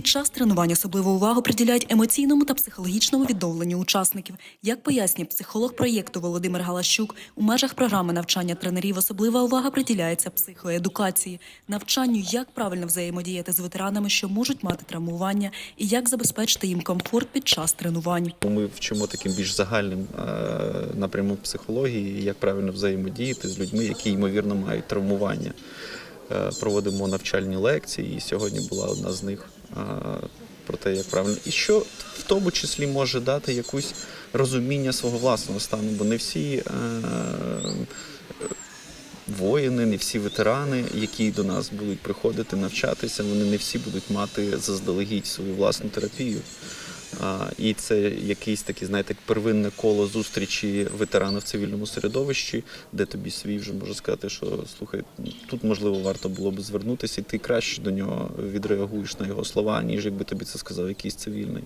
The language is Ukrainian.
Під час тренувань особливу увагу приділяють емоційному та психологічному відновленню учасників. Як пояснює психолог проєкту Володимир Галащук, у межах програми навчання тренерів особлива увага приділяється психоедукації, навчанню, як правильно взаємодіяти з ветеранами, що можуть мати травмування, і як забезпечити їм комфорт під час тренувань. Ми вчимо таким більш загальним е, напрямом психології, як правильно взаємодіяти з людьми, які ймовірно мають травмування. Е, Проводимо навчальні лекції, і сьогодні була одна з них е, про те, як правильно і що в тому числі може дати якусь розуміння свого власного стану, бо не всі. е, Воїни, не всі ветерани, які до нас будуть приходити навчатися, вони не всі будуть мати заздалегідь свою власну терапію. І це якийсь такий, знаєте, первинне коло зустрічі ветерана в цивільному середовищі, де тобі свій вже може сказати, що слухай, тут можливо варто було б звернутися, і ти краще до нього відреагуєш на його слова, ніж якби тобі це сказав якийсь цивільний.